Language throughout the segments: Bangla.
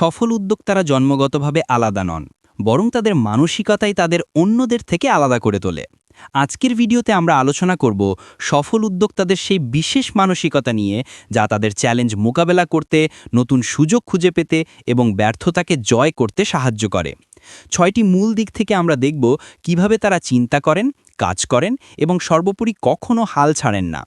সফল উদ্যোক্তারা জন্মগতভাবে আলাদা নন, বরং তাদের মানসিকতাই তাদের অন্যদের থেকে আলাদা করে তোলে। আজকের ভিডিওতে আমরা আলোচনা করব সফল উদ্যোক্তাদের সেই বিশেষ মানসিকতা নিয়ে, যা তাদের চ্যালেঞ্জ মোকাবেলা করতে, নতুন সুযোগ খুঁজে পেতে এবং ব্যর্থতাকে জয় করতে সাহায্য করে। ছয়টি মূল দিক থেকে আমরা দেখব কীভাবে তারা চিন্তা করেন, কাজ করেন এবং সর্বোপরি কখনো হাল ছাড়েন না।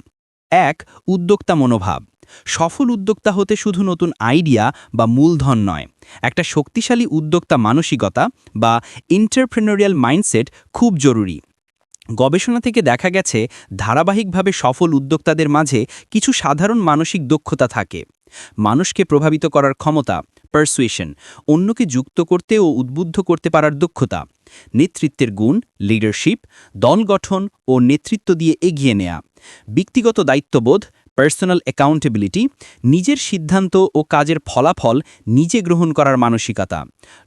এক, উদ্যোক্তা মনোভাব। সফল উদ্যোক্তা হতে শুধু নতুন আইডিয়া বা মূলধন নয়, একটা শক্তিশালী উদ্যোক্তা মানসিকতা বা ইন্টারপ্রেনারিয়াল মাইন্ডসেট খুব জরুরি। গবেষণা থেকে দেখা গেছে, ধারাবাহিকভাবে সফল উদ্যোক্তাদের মাঝে কিছু সাধারণ মানসিক দক্ষতা থাকে। মানুষকে প্রভাবিত করার ক্ষমতা পারসুয়েশন অন্যকে যুক্ত করতে ও উদ্বুদ্ধ করতে পারার দক্ষতা, নেতৃত্বের গুণ লিডারশিপ দল গঠন ও নেতৃত্ব দিয়ে এগিয়ে নেয়া, ব্যক্তিগত দায়িত্ববোধ পার্সোনাল অ্যাকাউন্টেবিলিটি নিজের সিদ্ধান্ত ও কাজের ফলাফল নিজে গ্রহণ করার মানসিকতা,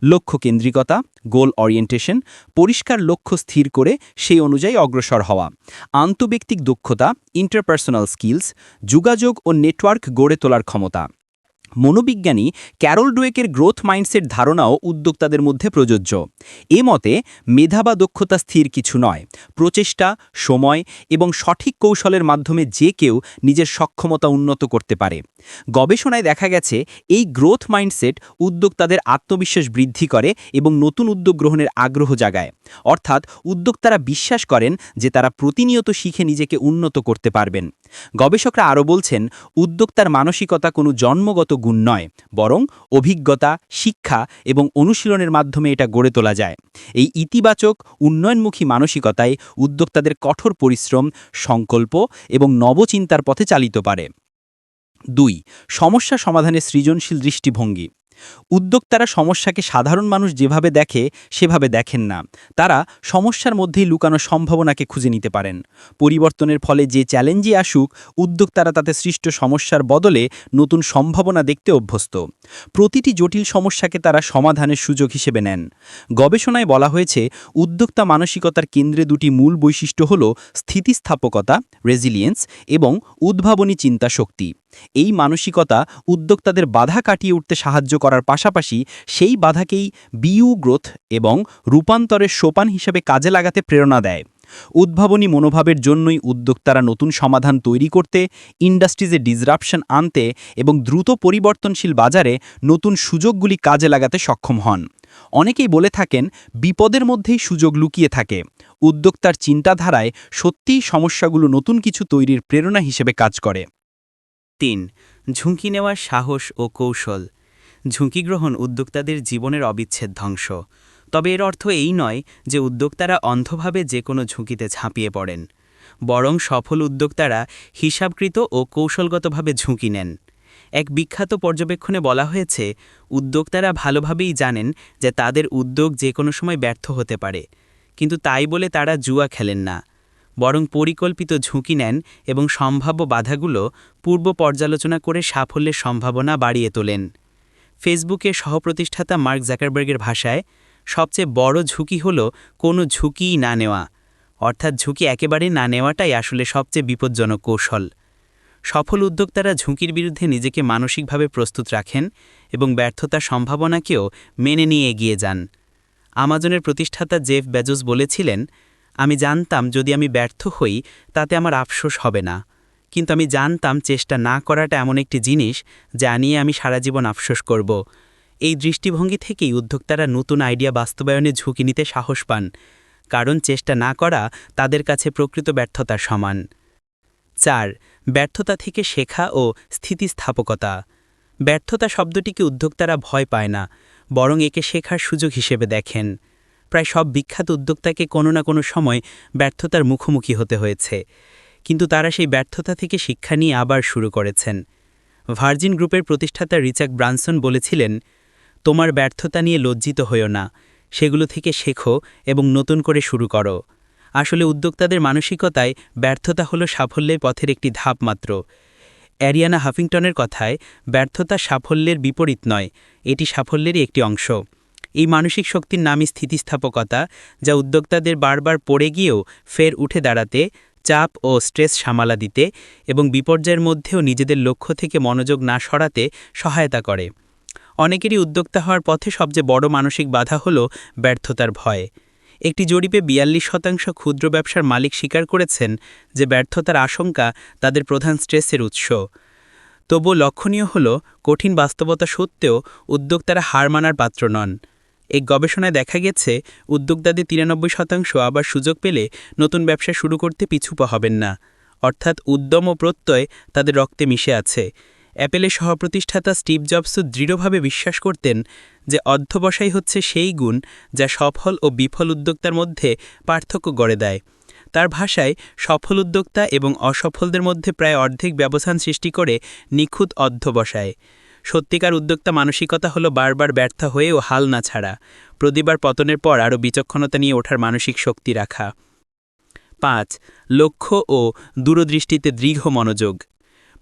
লক্ষ্য কেন্দ্রিকতা গোল অরিয়েন্টেশন পরিষ্কার লক্ষ্য স্থির করে সেই অনুযায়ী অগ্রসর হওয়া, আন্তব্যক্তিক দক্ষতা ইন্টারপার্সোনাল স্কিলস যোগাযোগ ও নেটওয়ার্ক গড়ে তোলার ক্ষমতা। মনোবিজ্ঞানী ক্যারল ডুয়েকের গ্রোথ মাইন্ডসেট ধারণাও উদ্যোক্তাদের মধ্যে প্রযোজ্য। এ মতে, মেধা বা দক্ষতা স্থির কিছু নয়, প্রচেষ্টা, সময় এবং সঠিক কৌশলের মাধ্যমে যে কেউ নিজের সক্ষমতা উন্নত করতে পারে। গবেষণায় দেখা গেছে, এই গ্রোথ মাইন্ডসেট উদ্যোক্তাদের আত্মবিশ্বাস বৃদ্ধি করে এবং নতুন উদ্যোগ গ্রহণের আগ্রহ জাগায়। অর্থাৎ, উদ্যোক্তারা বিশ্বাস করেন যে তারা প্রতিনিয়ত শিখে নিজেকে উন্নত করতে পারবেন। গবেষকরা আরও বলছেন, উদ্যোক্তার মানসিকতা কোনো জন্মগত গুণ নয়, বরং অভিজ্ঞতা, শিক্ষা এবং অনুশীলনের মাধ্যমে এটা গড়ে তোলা যায়। এই ইতিবাচক, উন্নয়নমুখী মানসিকতায় উদ্যোক্তাদের কঠোর পরিশ্রম, সংকল্প এবং নবচিন্তার পথে চালিত পারে। দুই, সমস্যা সমাধানের সৃজনশীল দৃষ্টিভঙ্গি। উদ্যোক্তারা সমস্যাকে সাধারণ মানুষ যেভাবে দেখে, সেভাবে দেখেন না। তারা সমস্যার মধ্যেই লুকানো সম্ভাবনাকে খুঁজে নিতে পারেন। পরিবর্তনের ফলে যে চ্যালেঞ্জই আসুক, উদ্যোক্তারা তাতে সৃষ্ট সমস্যার বদলে নতুন সম্ভাবনা দেখতে অভ্যস্ত। প্রতিটি জটিল সমস্যাকে তারা সমাধানের সুযোগ হিসেবে নেন। গবেষণায় বলা হয়েছে, উদ্যোক্তা মানসিকতার কেন্দ্রে দুটি মূল বৈশিষ্ট্য হল স্থিতিস্থাপকতা রেজিলিয়েন্স এবং উদ্ভাবনী চিন্তা শক্তি। এই মানসিকতা উদ্যোক্তাদের বাধা কাটিয়ে উঠতে সাহায্য করার পাশাপাশি সেই বাধাকেই বিউ গ্রোথ এবং রূপান্তরের সোপান হিসেবে কাজে লাগাতে প্রেরণা দেয়। উদ্ভাবনী মনোভাবের জন্যই উদ্যোক্তারা নতুন সমাধান তৈরি করতে, ইন্ডাস্ট্রিজে ডিসরাপশন আনতে এবং দ্রুত পরিবর্তনশীল বাজারে নতুন সুযোগগুলি কাজে লাগাতে সক্ষম হন। অনেকেই বলে থাকেন, বিপদের মধ্যেই সুযোগ লুকিয়ে থাকে। উদ্যোক্তার চিন্তাধারায় সত্যিই সমস্যাগুলো নতুন কিছু তৈরির প্রেরণা হিসেবে কাজ করে। তিন, ঝুঁকি নেওয়ার সাহস ও কৌশল। ঝুঁকি গ্রহণ উদ্যোক্তাদের জীবনের অবিচ্ছেদ ধ্বংস। তবে এর অর্থ এই নয় যে উদ্যোক্তারা অন্ধভাবে যে কোনো ঝুঁকিতে ঝাঁপিয়ে পড়েন। বরং সফল উদ্যোক্তারা হিসাবকৃত ও কৌশলগতভাবে ঝুঁকি নেন। এক বিখ্যাত পর্যবেক্ষণে বলা হয়েছে, উদ্যোক্তারা ভালোভাবেই জানেন যে তাদের উদ্যোগ যে কোনো সময় ব্যর্থ হতে পারে। কিন্তু তাই বলে তারা জুয়া খেলেন না। বরং পরিকল্পিত ঝুঁকি নেন এবং সম্ভাব্য বাধাগুলো পূর্ব পর্যালোচনা করে সাফল্যের সম্ভাবনা বাড়িয়ে তোলেন। ফেসবুকের সহপ্রতিষ্ঠাতা মার্ক জ্যাকারবার্গের ভাষায়, সবচেয়ে বড় ঝুঁকি হল কোনো ঝুঁকিই না নেওয়া, অর্থাৎ ঝুঁকি একেবারে না নেওয়াটাই আসলে সবচেয়ে বিপজ্জনক কৌশল। সফল উদ্যোক্তারা ঝুঁকির বিরুদ্ধে নিজেকে মানসিকভাবে প্রস্তুত রাখেন এবং ব্যর্থতার সম্ভাবনাকেও মেনে নিয়ে এগিয়ে যান। আমাজনের প্রতিষ্ঠাতা জেফ বেজোস বলেছিলেন আমি জানতাম যদি আমি ব্যর্থ হই, তাতে আমার আফসোস হবে না। কিন্তু আমি জানতাম চেষ্টা না করাটা এমন একটি জিনিস, যা নিয়ে আমি সারা জীবন আফসোস করব। এই দৃষ্টিভঙ্গি থেকেই উদ্যোক্তারা নতুন আইডিয়া বাস্তবায়নে ঝুঁকি নিতে সাহস পান, কারণ চেষ্টা না করা তাদের কাছে প্রকৃত ব্যর্থতার সমান। চার, ব্যর্থতা থেকে শেখা ও স্থিতিস্থাপকতা। ব্যর্থতা শব্দটিকে উদ্যোক্তারা ভয় পায় না, বরং একে শেখার সুযোগ হিসেবে দেখেন। প্রায় সব বিখ্যাত উদ্যোক্তাকে কোনো না কোনো সময় ব্যর্থতার মুখোমুখি হতে হয়েছে। কিন্তু তারা সেই ব্যর্থতা থেকে শিক্ষা নিয়ে আবার শুরু করেছেন। ভার্জিন গ্রুপের প্রতিষ্ঠাতা রিচাক ব্রানসন বলেছিলেন, তোমার ব্যর্থতা নিয়ে লজ্জিত হইও না, সেগুলো থেকে শেখো এবং নতুন করে শুরু করো। আসলে উদ্যোক্তাদের মানসিকতায় ব্যর্থতা হল সাফল্যের পথের একটি ধাপ মাত্র। অ্যারিয়ানা হাফিংটনের কথায়, ব্যর্থতা সাফল্যের বিপরীত নয়, এটি সাফল্যেরই একটি অংশ। এই মানসিক শক্তির নামই স্থিতিস্থাপকতা, যা উদ্যোক্তাদের বারবার পড়ে গিয়েও ফের উঠে দাঁড়াতে, চাপ ও স্ট্রেস সামালা দিতে এবং বিপর্যয়ের মধ্যেও নিজেদের লক্ষ্য থেকে মনোযোগ না সরাতে সহায়তা করে। অনেকেরই উদ্যোক্তা হওয়ার পথে সবচেয়ে বড় মানসিক বাধা হল ব্যর্থতার ভয়। একটি জরিপে বিয়াল্লিশ শতাংশ ক্ষুদ্র ব্যবসার মালিক স্বীকার করেছেন যে ব্যর্থতার আশঙ্কা তাদের প্রধান স্ট্রেসের উৎস। তবুও লক্ষণীয় হল কঠিন বাস্তবতা সত্ত্বেও উদ্যোক্তারা হার মানার পাত্র নন। এক গবেষণায় দেখা গেছে, উদ্যোক্তাদের তিরানব্বই শতাংশ আবার সুযোগ পেলে নতুন ব্যবসা শুরু করতে পিছুপা হবেন না। অর্থাৎ উদ্যম ও প্রত্যয় তাদের রক্তে মিশে আছে। অ্যাপেলের সহপ্রতিষ্ঠাতা স্টিভ জবসও দৃঢ়ভাবে বিশ্বাস করতেন যে অধ্যবসায় হচ্ছে সেই গুণ যা সফল ও বিফল উদ্যোক্তার মধ্যে পার্থক্য গড়ে দেয়। তার ভাষায়, সফল উদ্যোক্তা এবং অসফলদের মধ্যে প্রায় অর্ধেক ব্যবধান সৃষ্টি করে নিখুঁত অধ্যবসায় সত্যিকার উদ্যোক্তা মানসিকতা হলো বারবার ব্যর্থ হয়েও হাল না ছাড়া, প্রতিবার পতনের পর আরও বিচক্ষণতা নিয়ে ওঠার মানসিক শক্তি রাখা। পাঁচ, লক্ষ্য ও দূরদৃষ্টিতে দৃঢ় মনোযোগ।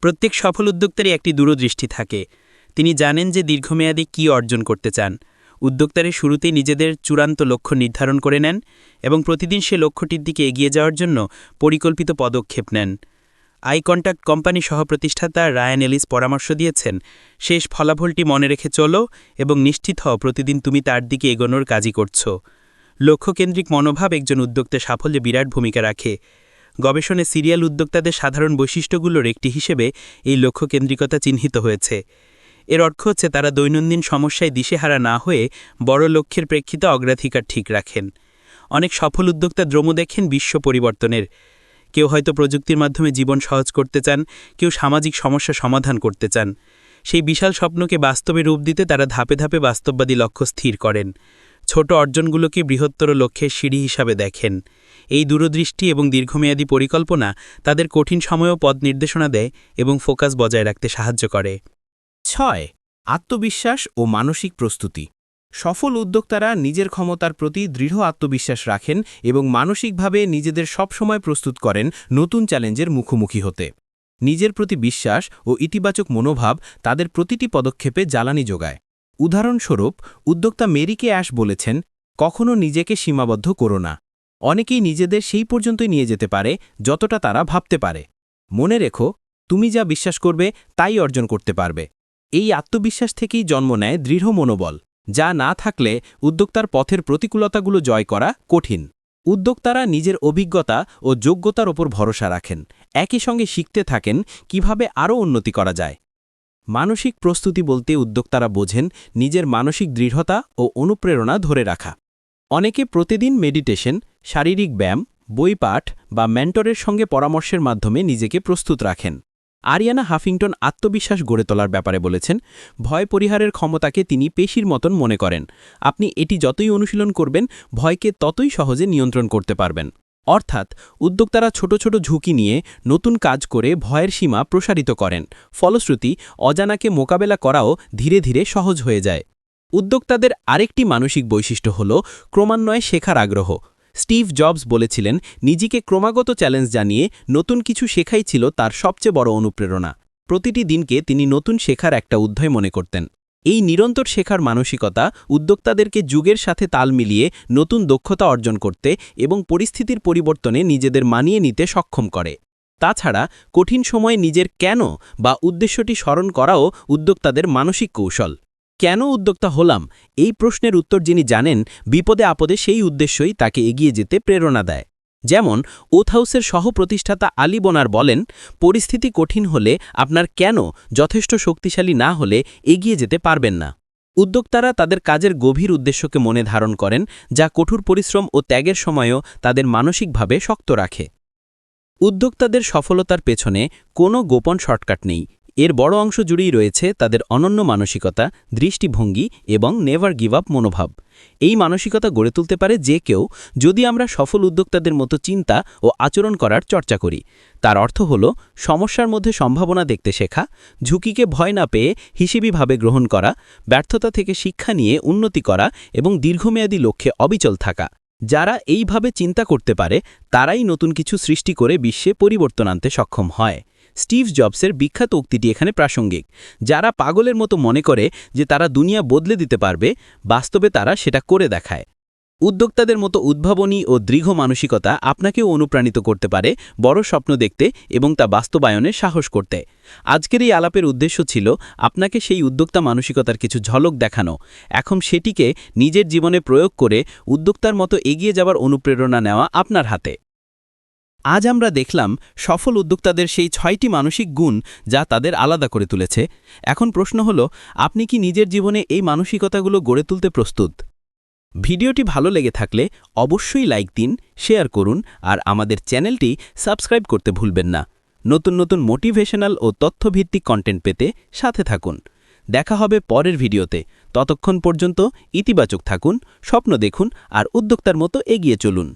প্রত্যেক সফল উদ্যোক্তারই একটি দূরদৃষ্টি থাকে। তিনি জানেন যে দীর্ঘমেয়াদী কী অর্জন করতে চান। উদ্যোক্তারা শুরুতেই নিজেদের চূড়ান্ত লক্ষ্য নির্ধারণ করে নেন এবং প্রতিদিন সে লক্ষ্যটির দিকে এগিয়ে যাওয়ার জন্য পরিকল্পিত পদক্ষেপ নেন। আই কন্ট্যাক্ট কোম্পানি সহপ্রতিষ্ঠাতা রায়ান এলিস পরামর্শ দিয়েছেন, শেষ ফলাফলটি মনে রেখে চলো এবং নিশ্চিত হও প্রতিদিন তুমি তার দিকে এগোনোর কাজই করছ। লক্ষ্যকেন্দ্রিক মনোভাব একজন উদ্যোক্তার সাফল্যে বিরাট ভূমিকা রাখে। গবেষণায় সিরিয়াল উদ্যোক্তাদের সাধারণ বৈশিষ্ট্যগুলোর একটি হিসেবে এই লক্ষ্যকেন্দ্রিকতা চিহ্নিত হয়েছে। এর অর্থ হচ্ছে তারা দৈনন্দিন সমস্যায় দিশেহারা না হয়ে বড় লক্ষ্যের প্রেক্ষিতে অগ্রাধিকার ঠিক রাখেন। অনেক সফল উদ্যোক্তা দ্রম দেখেন বিশ্ব পরিবর্তনের। কেউ হয়তো প্রযুক্তির মাধ্যমে জীবন সহজ করতে চান, কেউ সামাজিক সমস্যা সমাধান করতে চান। সেই বিশাল স্বপ্নকে বাস্তবে রূপ দিতে তারা ধাপে ধাপে বাস্তববাদী লক্ষ্য স্থির করেন। ছোট অর্জনগুলোকে বৃহত্তর লক্ষ্যের সিঁড়ি হিসাবে দেখেন। এই দূরদৃষ্টি এবং দীর্ঘমেয়াদী পরিকল্পনা তাদের কঠিন সময়েও পথ নির্দেশনা দেয় এবং ফোকাস বজায় রাখতে সাহায্য করে। ছয়, আত্মবিশ্বাস ও মানসিক প্রস্তুতি। সফল উদ্যোক্তারা নিজের ক্ষমতার প্রতি দৃঢ় আত্মবিশ্বাস রাখেন এবং মানসিকভাবে নিজেদের সবসময় প্রস্তুত করেন নতুন চ্যালেঞ্জের মুখোমুখি হতে। নিজের প্রতি বিশ্বাস ও ইতিবাচক মনোভাব তাদের প্রতিটি পদক্ষেপে জ্বালানি যোগায়। উদাহরণস্বরূপ, উদ্যোক্তা মেরিকে অ্যাশ বলেছেন, কখনো নিজেকে সীমাবদ্ধ করো না। অনেকেই নিজেদের সেই পর্যন্তই নিয়ে যেতে পারে যতটা তারা ভাবতে পারে। মনে রেখো, তুমি যা বিশ্বাস করবে তাই অর্জন করতে পারবে। এই আত্মবিশ্বাস থেকেই জন্ম নেয় দৃঢ় মনোবল। যা না থাকলে উদ্যোক্তার পথের প্রতিকূলতাগুলো জয় করা কঠিন। উদ্যোক্তারা নিজের অভিজ্ঞতা ও যোগ্যতার ওপর ভরসা রাখেন, একই সঙ্গে শিখতে থাকেন কীভাবে আরও উন্নতি করা যায়। মানসিক প্রস্তুতি বলতে উদ্যোক্তারা বোঝেন নিজের মানসিক দৃঢ়তা ও অনুপ্রেরণা ধরে রাখা। অনেকে প্রতিদিন মেডিটেশন, শারীরিক ব্যায়াম, বই পাঠ বা মেন্টরের সঙ্গে পরামর্শের মাধ্যমে নিজেকে প্রস্তুত রাখেন। আরিয়ানা হাফিংটন আত্মবিশ্বাস গড়ে তোলার ব্যাপারে বলেছেন, ভয় পরিহারের ক্ষমতাকে তিনি পেশির মতন মনে করেন। আপনি এটি যতই অনুশীলন করবেন, ভয়কে ততই সহজে নিয়ন্ত্রণ করতে পারবেন। অর্থাৎ, উদ্যোক্তারা ছোট ছোট ঝুঁকি নিয়ে নতুন কাজ করে ভয়ের সীমা প্রসারিত করেন। ফলশ্রুতি, অজানাকে মোকাবেলা করাও ধীরে ধীরে সহজ হয়ে যায়। উদ্যোক্তাদের আরেকটি মানসিক বৈশিষ্ট্য হল ক্রমান্বয়ে শেখার আগ্রহ। স্টিভ জবস বলেছিলেন, নিজেকে ক্রমাগত চ্যালেঞ্জ জানিয়ে নতুন কিছু শেখাই ছিল তার সবচেয়ে বড় অনুপ্রেরণা। প্রতিটি দিনকে তিনি নতুন শেখার একটা অধ্যায় মনে করতেন। এই নিরন্তর শেখার মানসিকতা উদ্যোক্তাদেরকে যুগের সাথে তাল মিলিয়ে নতুন দক্ষতা অর্জন করতে এবং পরিস্থিতির পরিবর্তনে নিজেদের মানিয়ে নিতে সক্ষম করে। তাছাড়া, কঠিন সময়ে নিজের কেন বা উদ্দেশ্যটি স্মরণ করাও উদ্যোক্তাদের মানসিক কৌশল। কেন উদ্যোক্তা হলাম? এই প্রশ্নের উত্তর যিনি জানেন, বিপদে আপদে সেই উদ্দেশ্যই তাকে এগিয়ে যেতে প্রেরণা দেয়। যেমন ওথহাউসের সহপ্রতিষ্ঠাতা আলী বোনার বলেন, পরিস্থিতি কঠিন হলে আপনার কেন যথেষ্ট শক্তিশালী না হলে এগিয়ে যেতে পারবেন না? উদ্যোক্তারা তাদের কাজের গভীর উদ্দেশ্যকে মনে ধারণ করেন, যা কঠোর পরিশ্রম ও ত্যাগের সময়ও তাদের মানসিকভাবে শক্ত রাখে। উদ্যোক্তাদের সফলতার পেছনে কোনো গোপন শর্টকাট নেই। এর বড় অংশ জুড়েই রয়েছে তাদের অনন্য মানসিকতা, দৃষ্টিভঙ্গি এবং নেভার গিভ আপ মনোভাব। এই মানসিকতা গড়ে তুলতে পারে যে কেউ যদি আমরা সফল উদ্যোক্তাদের মতো চিন্তা ও আচরণ করার চর্চা করি। তার অর্থ হল, সমস্যার মধ্যে সম্ভাবনা দেখতে শেখা, ঝুঁকিকে ভয় না পেয়ে হিসেবিভাবে গ্রহণ করা, ব্যর্থতা থেকে শিক্ষা নিয়ে উন্নতি করা এবং দীর্ঘমেয়াদী লক্ষ্যে অবিচল থাকা। যারা এইভাবে চিন্তা করতে পারে, তারাই নতুন কিছু সৃষ্টি করে বিশ্বে পরিবর্তন আনতে সক্ষম হয়। স্টিভ জবসের বিখ্যাত উক্তিটি এখানে প্রাসঙ্গিক। যারা পাগলের মতো মনে করে যে তারা দুনিয়া বদলে দিতে পারবে, বাস্তবে তারা সেটা করে দেখায়। উদ্যোক্তাদের মতো উদ্ভাবনী ও দৃঢ় মানসিকতা আপনাকেও অনুপ্রাণিত করতে পারে বড় স্বপ্ন দেখতে এবং তা বাস্তবায়নে সাহস করতে। আজকের এই আলাপের উদ্দেশ্য ছিল আপনাকে সেই উদ্যোক্তা মানসিকতার কিছু ঝলক দেখানো। এখন সেটিকে নিজের জীবনে প্রয়োগ করে উদ্যোক্তার মতো এগিয়ে যাবার অনুপ্রেরণা নেওয়া আপনার হাতে। আজ আমরা দেখলাম সফল উদ্যোক্তাদের সেই ছয়টি মানসিক গুণ যা তাদের আলাদা করে তুলেছে। এখন প্রশ্ন হল, আপনি কি নিজের জীবনে এই মানসিকতাগুলো গড়ে তুলতে প্রস্তুত? ভিডিওটি ভালো লেগে থাকলে অবশ্যই লাইক দিন, শেয়ার করুন আর আমাদের চ্যানেলটি সাবস্ক্রাইব করতে ভুলবেন না। নতুন নতুন মোটিভেশনাল ও তথ্যভিত্তিক কন্টেন্ট পেতে সাথে থাকুন। দেখা হবে পরের ভিডিওতে। ততক্ষণ পর্যন্ত ইতিবাচক থাকুন, স্বপ্ন দেখুন আর উদ্যোক্তার মতো এগিয়ে চলুন।